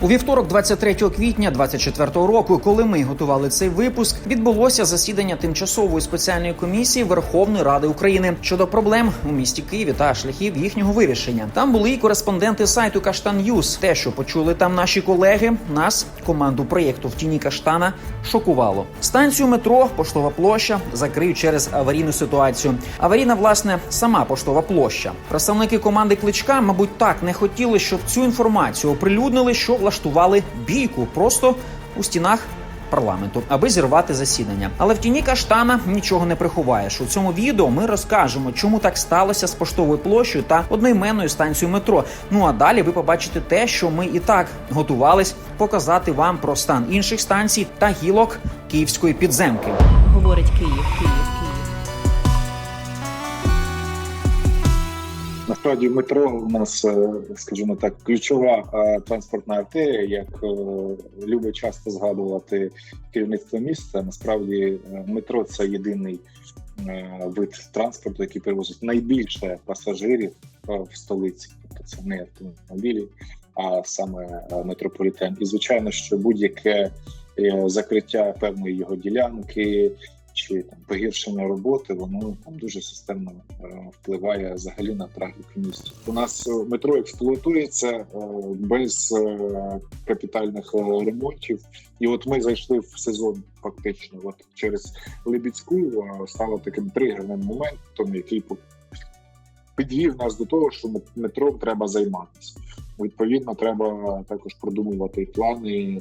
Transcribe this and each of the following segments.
У вівторок, 23 квітня 24 року, коли ми готували цей випуск, відбулося засідання тимчасової спеціальної комісії Верховної Ради України щодо проблем у місті Києві та шляхів їхнього вирішення. Там були і кореспонденти сайту Каштан Ньюз. Те, що почули там наші колеги, нас, команду проєкту в тіні Каштана, шокувало. Станцію метро Поштова площа закриють через аварійну ситуацію. Аварійна, власне, сама поштова площа. Представники команди Кличка, мабуть, так не хотіли, щоб цю інформацію оприлюднили, що влаштували бійку просто у стінах. Парламенту, аби зірвати засідання, але в тіні каштана нічого не приховаєш. У цьому відео ми розкажемо, чому так сталося з поштовою площею та одноіменною станцією метро. Ну а далі ви побачите те, що ми і так готувались показати вам про стан інших станцій та гілок київської підземки. говорить Київ, Київ, Насправді метро у нас, е, скажімо так, ключова е, транспортна артерія, як е, любить часто згадувати керівництво міста. Насправді метро це єдиний вид транспорту, який перевозить найбільше пасажирів в столиці. Тобто це не автомобілі, а саме метрополітен. І звичайно, що будь-яке закриття певної його ділянки чи там погіршення роботи, воно там дуже системно е, впливає взагалі на трафік в місті. У нас метро експлуатується е, без е, капітальних ремонтів, і от ми зайшли в сезон фактично. От через Либідську е, стало таким тригерним моментом, який підвів нас до того, що мет- метро треба займатися. Відповідно, треба також продумувати плани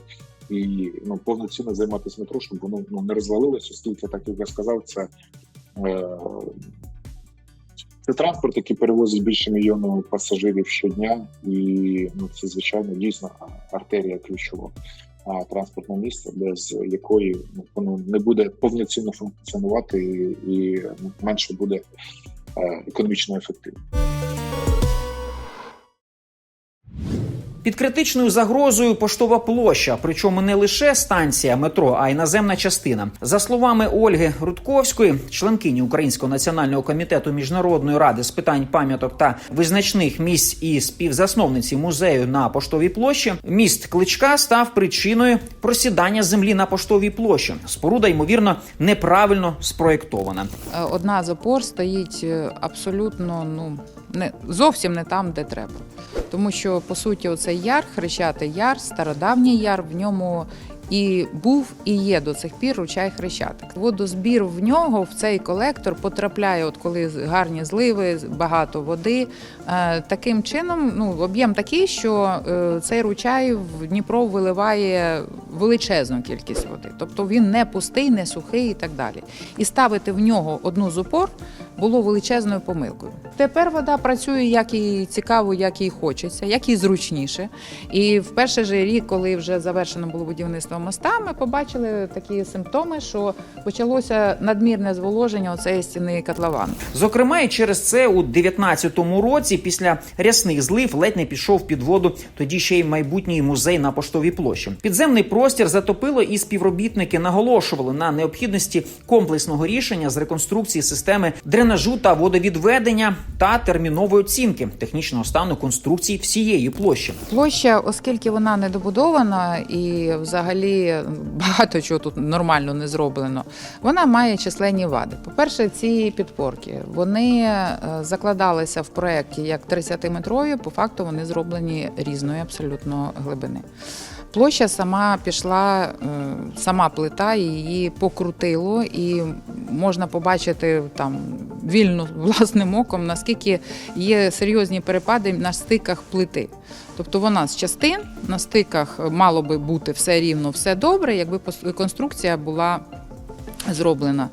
і ну повноцінно займатися метро, щоб воно ну не розвалилося, оскільки, так як я сказав, це, е, це транспорт, який перевозить більше мільйону пасажирів щодня, і ну це звичайно дійсно артерія ключова. а, Транспортне місце, без якої ну, не буде повноцінно функціонувати і, і менше буде е, економічно ефективно. Під критичною загрозою поштова площа, причому не лише станція метро, а й наземна частина. За словами Ольги Рудковської, членкині Українського національного комітету міжнародної ради з питань пам'яток та визначних місць і співзасновниці музею на поштовій площі, міст Кличка став причиною просідання землі на поштовій площі. Споруда ймовірно неправильно спроєктована. Е, Одна з опор стоїть е, абсолютно ну не зовсім не там, де треба. Тому що по суті, оцей яр, хрещатий яр, стародавній яр, в ньому і був, і є до цих пір ручай хрещатик. Водозбір в нього в цей колектор потрапляє, от коли гарні зливи, багато води. Е, Таким чином, ну об'єм такий, що е, цей ручай в Дніпро виливає величезну кількість води. Тобто він не пустий, не сухий і так далі. І ставити в нього одну з опор було величезною помилкою. Тепер вода працює як їй цікаво, як їй хочеться, як їй зручніше. І в перший же рік, коли вже завершено було будівництво моста, ми побачили такі симптоми, що почалося надмірне зволоження оцеї стіни котловану. Зокрема, і через це у 19-му році, після рясних злив, ледь не пішов під воду тоді ще й майбутній музей на поштовій площі. Підземний простір затопило, і співробітники наголошували на необхідності комплексного рішення з реконструкції системи дренажу та водовідведення та термінової оцінки технічного стану конструкції всієї площі. Площа, оскільки вона недобудована і взагалі багато чого тут нормально не зроблено, вона має численні вади. По-перше, ці підпорки вони е, закладалися в проєкті як 30-метрові, по факту вони зроблені різної абсолютно глибини. Площа сама пішла, е, сама плита її покрутило, і можна побачити там вільно власним оком, наскільки є серйозні перепади на стиках плити. Тобто вона з частин на стиках мало би бути все рівно, все добре, якби конструкція була зроблена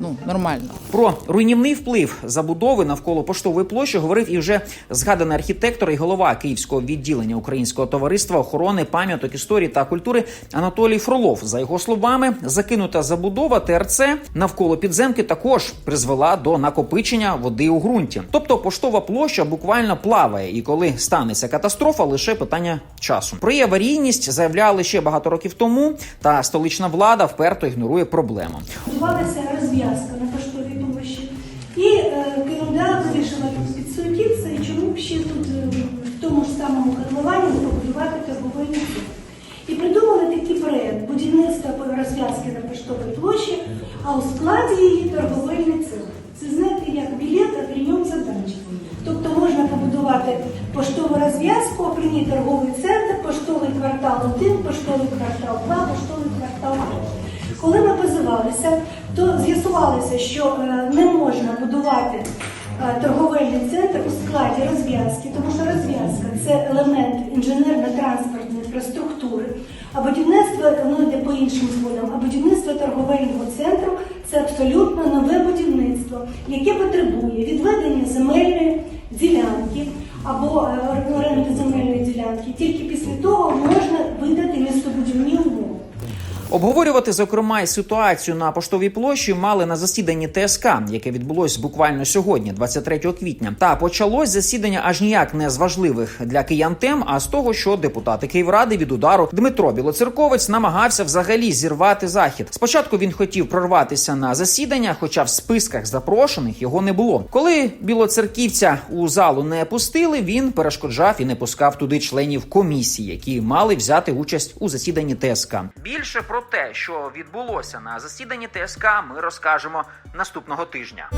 ну, нормально. Про руйнівний вплив забудови навколо поштової площі говорив і вже згаданий архітектор і голова Київського відділення Українського товариства охорони пам'яток історії та культури Анатолій Фролов. За його словами, закинута забудова ТРЦ навколо підземки також призвела до накопичення води у ґрунті. Тобто поштова площа буквально плаває, і коли станеться катастрофа, лише питання часу. Про її аварійність заявляли ще багато років тому, та столична влада вперто ігнорує проблему відбулася розв'язка на поштовій площі. І е, КМДА вирішила тут підсуетитися, і чому б ще тут е, в тому ж самому котловані побудувати торговий музей. І придумали такий проєкт будівництва розв'язки на поштовій площі, а у складі її торговельний центр. Це знаєте, як білет, а при ньому задача. Тобто можна побудувати поштову розв'язку, а при ній торговий центр, поштовий квартал 1, поштовий квартал 2, поштовий квартал 3. Коли ми позивалися то з'ясувалося, що е, не можна будувати е, торговельний центр у складі розв'язки, тому що розв'язка це елемент інженерно-транспортної інфраструктури, а будівництво воно йде по іншим згодам, а будівництво торговельного центру це абсолютно нове будівництво, яке потребує відведення земельної ділянки або е, оренди земельної ділянки. Тільки після того Обговорювати, зокрема, і ситуацію на поштовій площі мали на засіданні ТСК, яке відбулось буквально сьогодні, 23 квітня. Та почалось засідання аж ніяк не з важливих для киян тем, а з того, що депутати Київради від удару Дмитро Білоцерковець намагався взагалі зірвати захід. Спочатку він хотів прорватися на засідання, хоча в списках запрошених його не було. Коли білоцерківця у залу не пустили, він перешкоджав і не пускав туди членів комісії, які мали взяти участь у засіданні ТСК. Більше про те, що відбулося на засіданні ТСК, ми розкажемо наступного тижня.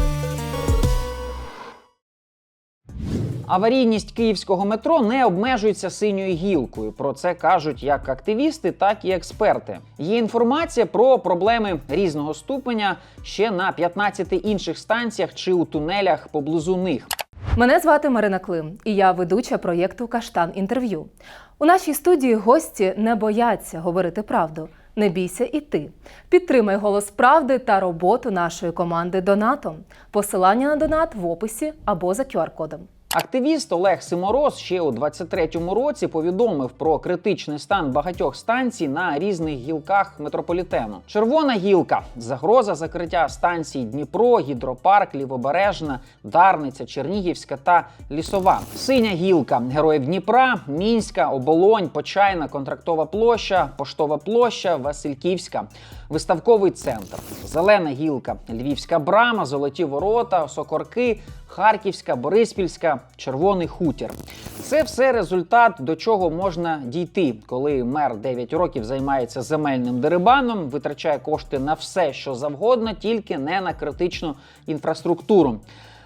Аварійність київського метро не обмежується синьою гілкою. Про це кажуть як активісти, так і експерти. Є інформація про проблеми різного ступеня ще на 15 інших станціях чи у тунелях поблизу них. Мене звати Марина Клим, і я ведуча проєкту Каштан інтерв'ю. У нашій студії гості не бояться говорити правду. Не бійся і ти. Підтримай голос правди та роботу нашої команди донатом. Посилання на донат в описі або за QR-кодом. Активіст Олег Симороз ще у 23-му році повідомив про критичний стан багатьох станцій на різних гілках метрополітену. Червона гілка загроза закриття станцій Дніпро, Гідропарк, Лівобережна, Дарниця, Чернігівська та Лісова. Синя гілка героїв Дніпра, Мінська, Оболонь, Почайна, Контрактова площа, Поштова площа, Васильківська, виставковий центр. Зелена гілка, Львівська брама, Золоті ворота, Сокорки. Харківська, Бориспільська, Червоний хутір. Це все результат, до чого можна дійти, коли мер 9 років займається земельним дерибаном, витрачає кошти на все, що завгодно, тільки не на критичну інфраструктуру.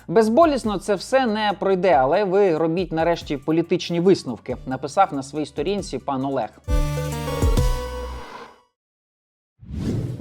Безболісно це все не пройде, але ви робіть нарешті політичні висновки. Написав на своїй сторінці пан Олег.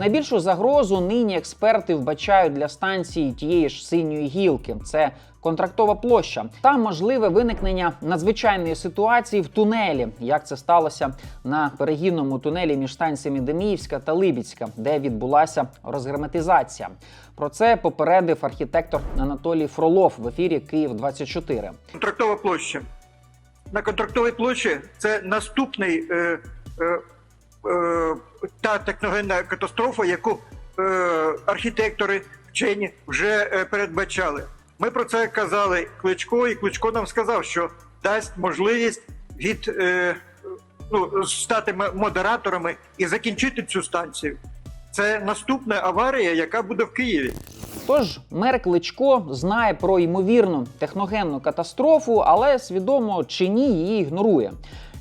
Найбільшу загрозу нині експерти вбачають для станції тієї ж синьої гілки. Це контрактова площа. Там можливе виникнення надзвичайної ситуації в тунелі, як це сталося на перегінному тунелі між станціями Деміївська та Либідська, де відбулася розгерметизація. Про це попередив архітектор Анатолій Фролов в ефірі Київ 24 Контрактова площа. На контрактовій площі це наступний е, е, та техногенна катастрофа, яку е, архітектори, вчені вже е, передбачали. Ми про це казали Кличко, і Кличко нам сказав, що дасть можливість від е, ну, стати модераторами і закінчити цю станцію. Це наступна аварія, яка буде в Києві. Тож мер Кличко знає про ймовірну техногенну катастрофу, але свідомо чи ні її ігнорує.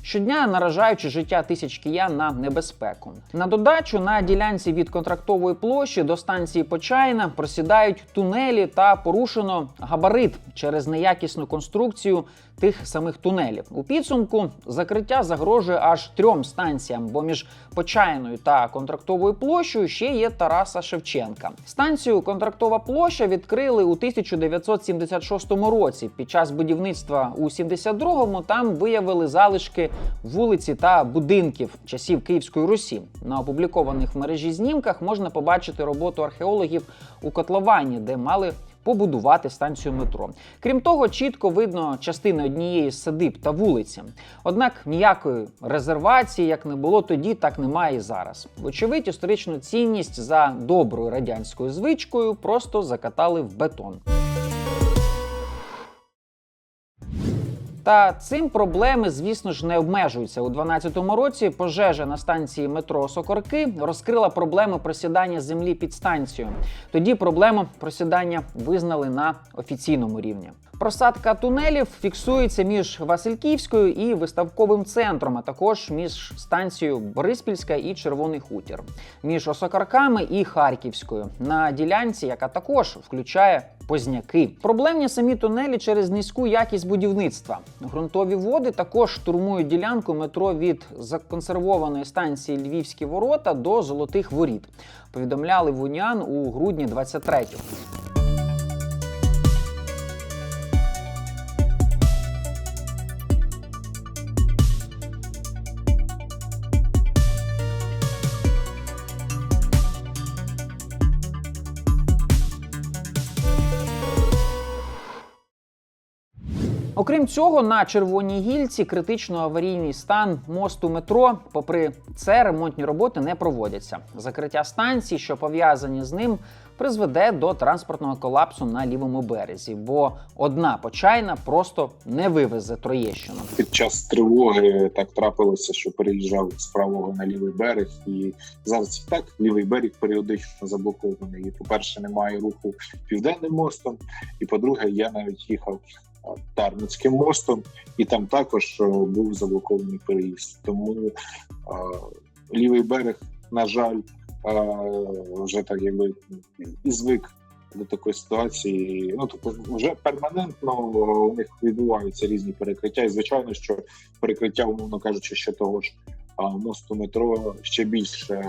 Щодня наражаючи життя тисяч киян на небезпеку. На додачу на ділянці від контрактової площі до станції Почайна просідають тунелі та порушено габарит через неякісну конструкцію тих самих тунелів. У підсумку закриття загрожує аж трьом станціям, бо між Почайною та контрактовою площею ще є Тараса Шевченка. Станцію Контрактова площа відкрили у 1976 році. Під час будівництва у 72-му там виявили залишки вулиці та будинків часів Київської Русі. На опублікованих в мережі знімках можна побачити роботу археологів у котловані, де мали побудувати станцію метро. Крім того, чітко видно частини однієї садиб та вулиці. Однак ніякої резервації, як не було тоді, так немає і зараз. Вочевидь, історичну цінність за доброю радянською звичкою просто закатали в бетон. Та цим проблеми, звісно ж, не обмежуються. У 2012 році пожежа на станції метро Сокорки розкрила проблеми просідання землі під станцією. Тоді проблему просідання визнали на офіційному рівні. Просадка тунелів фіксується між Васильківською і виставковим центром, а також між станцією Бориспільська і Червоний Хутір, між Осокарками і Харківською на ділянці, яка також включає позняки. Проблемні самі тунелі через низьку якість будівництва. Грунтові води також штурмують ділянку метро від законсервованої станції Львівські ворота до Золотих Воріт. Повідомляли в Уніан у грудні 23-го. Окрім цього, на червоній гільці критично аварійний стан мосту метро. Попри це, ремонтні роботи не проводяться. Закриття станцій, що пов'язані з ним, призведе до транспортного колапсу на лівому березі, бо одна почайна просто не вивезе Троєщину. Під час тривоги так трапилося, що переїжджав з правого на лівий берег, і зараз так лівий берег періодично заблокований. І, по-перше, немає руху південним мостом, і по-друге, я навіть їхав а, Тарницьким мостом, і там також був заблокований переїзд. Тому а, лівий берег, на жаль, а, вже так якби і звик до такої ситуації. Ну тобто, вже перманентно у них відбуваються різні перекриття, і звичайно, що перекриття, умовно кажучи, ще того ж а, мосту метро ще більше е,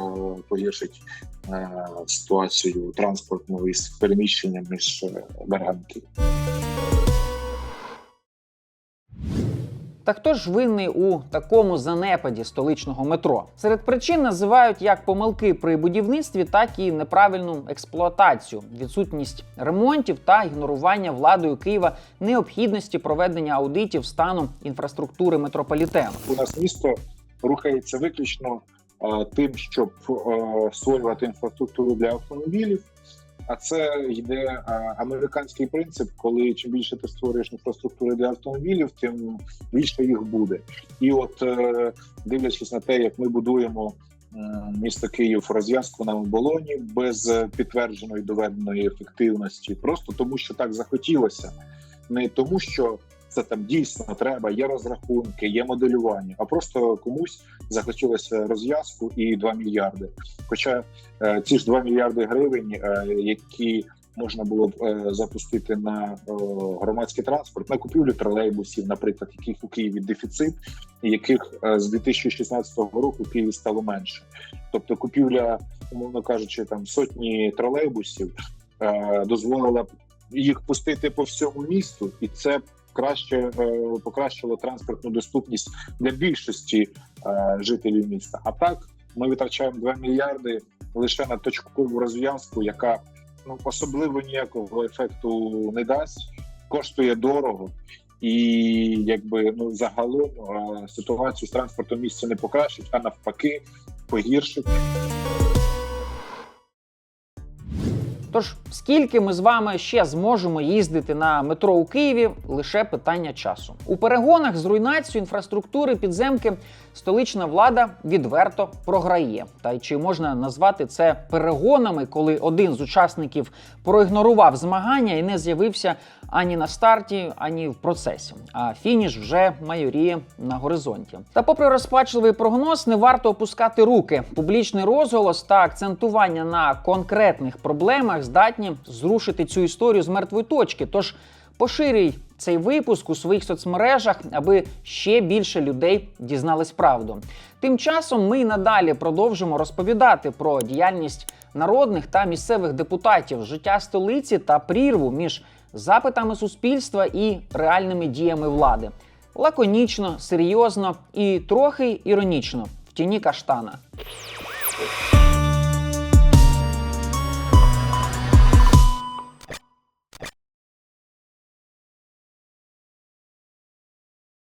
погіршить е, ситуацію транспортну із переміщенням між е, берегами Та хто ж винний у такому занепаді столичного метро? Серед причин називають як помилки при будівництві, так і неправильну експлуатацію, відсутність ремонтів та ігнорування владою Києва необхідності проведення аудитів стану інфраструктури метрополітену. У нас місто рухається виключно е, тим, щоб створювати інфраструктуру для автомобілів. А це йде американський принцип, коли чим більше ти створюєш інфраструктури для автомобілів, тим більше їх буде. І от е, дивлячись на те, як ми будуємо місто Київ розв'язку на оболоні без підтвердженої доведеної ефективності, просто тому, що так захотілося, не тому, що це там дійсно треба, є розрахунки, є моделювання, а просто комусь захотілося розв'язку і 2 мільярди. Хоча е, ці ж 2 мільярди гривень, е, які можна було б е, запустити на громадський транспорт, на купівлю тролейбусів, наприклад, яких у Києві дефіцит, яких з 2016 року в Києві стало менше. Тобто, купівля, умовно кажучи, там сотні тролейбусів дозволила б їх пустити по всьому місту, і це краще е, покращило транспортну доступність для більшості е, жителів міста. А так ми витрачаємо 2 мільярди лише на точкову розв'язку, яка ну особливо ніякого ефекту не дасть, коштує дорого. І якби ну загалом е, ситуацію з транспортом в місті не покращить, а навпаки погіршить. Тож, скільки ми з вами ще зможемо їздити на метро у Києві, лише питання часу. У перегонах з руйнацією інфраструктури підземки столична влада відверто програє. Та й чи можна назвати це перегонами, коли один з учасників проігнорував змагання і не з'явився ані на старті, ані в процесі. А фініш вже майоріє на горизонті. Та, попри розпачливий прогноз, не варто опускати руки. Публічний розголос та акцентування на конкретних проблемах здатні зрушити цю історію з мертвої точки. Тож поширюй цей випуск у своїх соцмережах, аби ще більше людей дізнались правду. Тим часом ми й надалі продовжимо розповідати про діяльність народних та місцевих депутатів, життя столиці та прірву між запитами суспільства і реальними діями влади. Лаконічно, серйозно і трохи іронічно в тіні каштана.